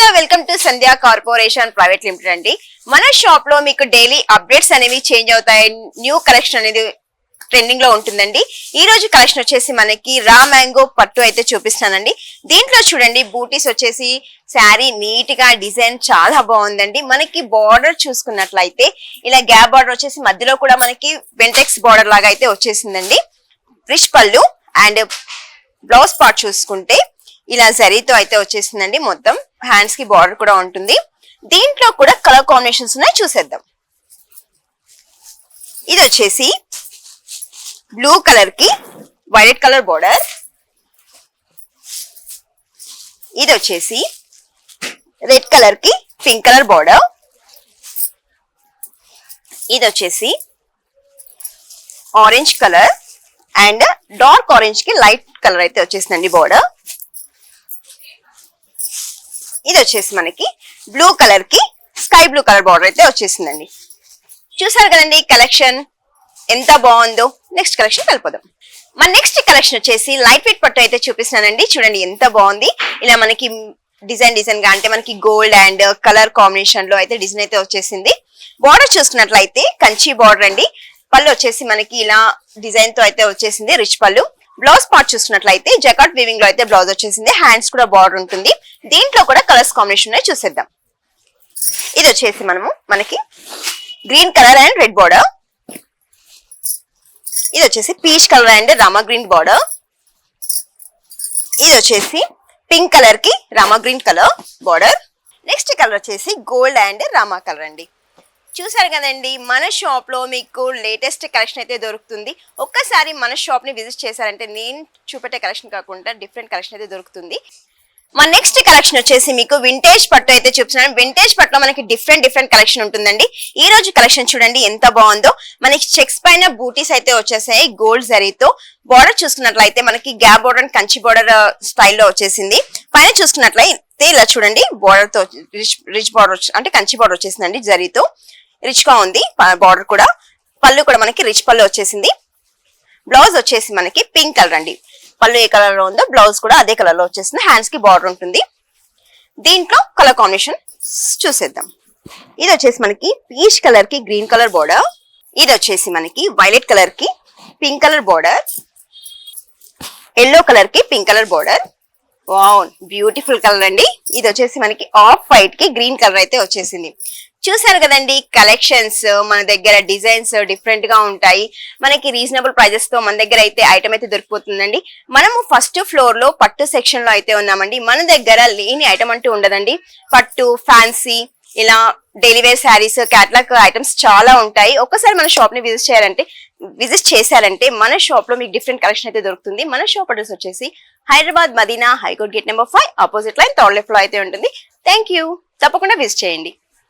Hello welcome to Sandhya corporation private limited అండి. మన షాప్లో మీకు డైలీ అప్డేట్స్ అనేవి చేంజ్ అవుతాయి. న్యూ కలెక్షన్ అనేది ట్రెండింగ్లో ఉంటుందండి. ఈ రోజు కలెక్షన్ వచ్చేసి మనకి రా మ్యాంగో పట్టు అయితే చూపిస్తానండి. దీంట్లో చూడండి బూటీస్ వచ్చేసి శారీ నీట్గా డిజైన్ చాలా బాగుందండి. మనకి బార్డర్ చూసుకున్నట్లయితే ఇలా గ్యాప్ బార్డర్ వచ్చేసి మధ్యలో కూడా మనకి వెంటెక్స్ బార్డర్ లాగా అయితే వచ్చేసిందండి. ఫ్రిష్ పళ్ళు అండ్ బ్లౌజ్ పార్ట్ చూసుకుంటే ఇలా జరీతో అయితే వచ్చేసిందండి మొత్తం. హ్యాండ్స్కి బార్డర్ కూడా ఉంటుంది. దీంట్లో కూడా కలర్ కాంబినేషన్స్ ఉన్నాయి చూసేద్దాం. ఇది వచ్చేసి బ్లూ కలర్కి వైలెట్ కలర్ బార్డర్ ఇది వచ్చేసి రెడ్ కలర్కి పింక్ కలర్ బార్డర్ ఇది వచ్చేసి ఆరెంజ్ కలర్ అండ్ డార్క్ ఆరెంజ్కి లైట్ కలర్ అయితే వచ్చేసిందండి బార్డర్ ఇది వచ్చేసి మనకి బ్లూ కలర్కి స్కై బ్లూ కలర్ బార్డర్ అయితే వచ్చేసిందండి. చూసారు కదండి కలెక్షన్ ఎంత బాగుందో? నెక్స్ట్ కలెక్షన్ కలిపోదాం. మన నెక్స్ట్ కలెక్షన్ వచ్చేసి లైట్ వెయిట్ పట్టు అయితే చూపిస్తున్నానండి. చూడండి ఎంత బాగుంది. ఇలా మనకి డిజైన్ డిజైన్గా అంటే మనకి గోల్డ్ అండ్ కలర్ కాంబినేషన్లో అయితే డిజైన్ అయితే వచ్చేసింది. బార్డర్ చూసుకున్నట్లయితే కంచి బార్డర్ అండి. పళ్ళు వచ్చేసి మనకి ఇలా డిజైన్తో అయితే వచ్చేసింది. రిచ్ పళ్ళు. బ్లౌజ్ పార్ట్ చూసినట్లయితే జకాట్ వీవింగ్లో అయితే బ్లౌజ్ వచ్చేసింది. హ్యాండ్స్ కూడా బార్డర్ ఉంటుంది. దీంట్లో కూడా కలర్స్ కాంబినేషన్ చూసేద్దాం. ఇది వచ్చేసి మనము మనకి green colour and red border ఇది వచ్చేసి peach colour and Rama green border ఇది వచ్చేసి పింక్ కలర్కి Rama green colour border next colour వచ్చేసి గోల్డ్ అండ్ రామా కలర్ అండి. చూసారు కదండి మన షాప్లో మీకు లేటెస్ట్ కలెక్షన్ అయితే దొరుకుతుంది. ఒక్కసారి మన షాప్ని విజిట్ చేశారంటే నేను చూపెట్టే కలెక్షన్ కాకుండా డిఫరెంట్ కలెక్షన్ అయితే దొరుకుతుంది. మన నెక్స్ట్ కలెక్షన్ వచ్చేసి మీకు వింటేజ్ పట్టు అయితే చూపిస్తున్నాను. వింటేజ్ పట్టులో మనకి డిఫరెంట్ డిఫరెంట్ కలెక్షన్ ఉంటుందండి. ఈ రోజు కలెక్షన్ చూడండి ఎంత బాగుందో. మనకి చెక్స్ పైన బూటీస్ అయితే వచ్చేసాయి గోల్డ్ జరీతో. బార్డర్ చూసుకున్నట్లయితే మనకి gap border and Kanchi border స్టైల్లో వచ్చేసింది. పైన చూసుకున్నట్లయితే ఇలా చూడండి బార్డర్తో రిచ్ రిచ్ బార్డర్ అంటే కంచి బార్డర్ వచ్చేసిందండి జరీతో. రిచ్గా ఉంది బార్డర్ కూడా. పళ్ళు కూడా మనకి రిచ్ పళ్ళు వచ్చేసింది. బ్లౌజ్ వచ్చేసి మనకి పింక్ కలర్ అండి. పళ్ళు ఏ కలర్లో ఉందో బ్లౌజ్ కూడా అదే కలర్లో వచ్చేసింది. హ్యాండ్స్కి బార్డర్ ఉంటుంది. దీంట్లో కలర్ కాంబినేషన్ చూసేద్దాం. ఇది వచ్చేసి మనకి పీచ్ కలర్కి గ్రీన్ కలర్ బార్డర్ ఇది వచ్చేసి మనకి వైలెట్ కలర్కి పింక్ కలర్ బార్డర్ ఎల్లో కలర్కి pink colour border wow beautiful colour అండి. ఇది వచ్చేసి మనకి ఆఫ్ వైట్కి గ్రీన్ కలర్ అయితే వచ్చేసింది. చూసారు కదండి కలెక్షన్స్ మన దగ్గర డిజైన్స్ డిఫరెంట్గా ఉంటాయి. మనకి రీజనబుల్ ప్రైజెస్తో మన దగ్గర అయితే ఐటమ్ అయితే దొరికిపోతుందండి. మనము ఫస్ట్ ఫ్లోర్లో పట్టు సెక్షన్లో అయితే ఉన్నామండి. మన దగ్గర లేని ఐటమ్ అంటూ ఉండదండి. పట్టు ఫ్యాన్సీ ఇలా daily wear saris catalogue items చాలా ఉంటాయి. ఒక్కసారి మన షాప్ని విజిట్ చేయాలంటే విజిట్ చేశారంటే మన షాప్లో మీకు డిఫరెంట్ కలెక్షన్ అయితే దొరుకుతుంది. మన షాప్ అడ్రస్ వచ్చేసి Hyderabad Madina high court gate number five opposite line third లెఫ్ట్లో అయితే ఉంటుంది. థ్యాంక్ యూ తప్పకుండా విజిట్ చేయండి.